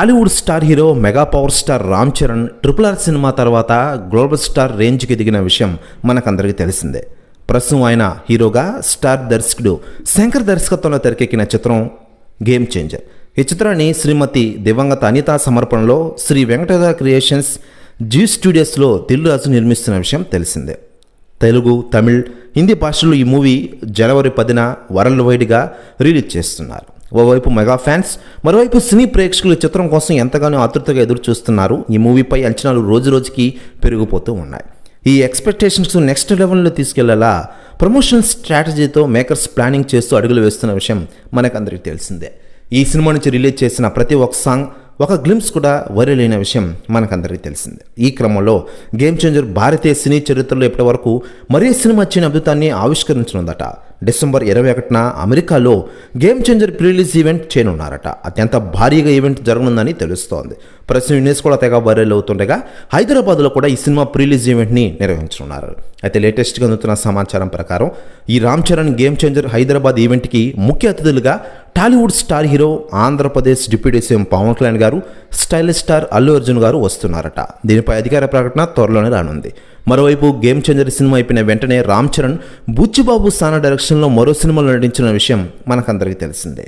Tollywood star hero mega power star Ram Charan triple R cinema తర్వాత global star రేంజ్కి దిగిన విషయం మనకందరికీ తెలిసిందే. ప్రస్తుతం ఆయన హీరోగా స్టార్ దర్శకుడు శంకర్ దర్శకత్వంలో తెరకెక్కిన చిత్రం గేమ్ చేంజర్ ఈ చిత్రాన్ని శ్రీమతి దివంగత అనితా సమర్పణలో శ్రీ వెంకటేశ్వర క్రియేషన్స్ జీ స్టూడియోస్లో దిల్ రాజు నిర్మిస్తున్న విషయం తెలిసిందే. తెలుగు తమిళ్ హిందీ భాషలో ఈ మూవీ జనవరి పదిన వరల్డ్ వైడ్గా రిలీజ్ చేస్తున్నారు. ఓవైపు మెగా ఫ్యాన్స్ మరోవైపు సినీ ప్రేక్షకులు చిత్రం కోసం ఎంతగానో ఆతృతగా ఎదురు చూస్తున్నారు ఈ మూవీపై అంచనాలు రోజు రోజుకి పెరిగిపోతూ ఉన్నాయి. ఈ ఎక్స్పెక్టేషన్స్ నెక్స్ట్ లెవెల్లో తీసుకెళ్ళేలా ప్రమోషన్ స్ట్రాటజీతో మేకర్స్ ప్లానింగ్ చేస్తూ అడుగులు వేస్తున్న విషయం మనకందరికీ తెలిసిందే. ఈ సినిమా నుంచి రిలీజ్ చేసిన ప్రతి ఒక్క సాంగ్ ఒక గ్లిమ్స్ కూడా వైరల్ అయిన విషయం మనకందరికీ తెలిసిందే. ఈ క్రమంలో గేమ్ చేంజర్ భారతీయ సినీ చరిత్రలో ఇప్పటి వరకు మరే సినిమా వచ్చిన అద్భుతాన్ని ఆవిష్కరించనుందట. డిసెంబర్ ఇరవై ఒకటిన అమెరికాలో గేమ్ చేంజర్ ప్రిలీజ్ ఈవెంట్ చేయనున్నారట. అత్యంత భారీగా ఈవెంట్ జరగనుందని తెలుస్తోంది. ప్రస్తుతం యూనిస్ కూడా తెగ వైరల్ అవుతుండగా హైదరాబాద్లో కూడా ఈ సినిమా ప్రిలీజ్ ఈవెంట్ని నిర్వహించనున్నారు. అయితే లేటెస్ట్గా అందుతున్న సమాచారం ప్రకారం ఈ రామ్ చరణ్ గేమ్ చేంజర్ హైదరాబాద్ ఈవెంట్కి ముఖ్య అతిథులుగా Tollywood star hero Andhra Pradesh deputy CM Pawan Kalyan garu stylish star Allu Arjun గారు వస్తున్నారట. దీనిపై అధికార ప్రకటన త్వరలోనే రానుంది. మరోవైపు గేమ్ చేంజర్ సినిమా అయిపోయిన వెంటనే రామ్ చరణ్ బుచ్చిబాబు సానా డైరెక్షన్లో మరో సినిమాలో నటించిన విషయం మనకందరికీ తెలిసిందే.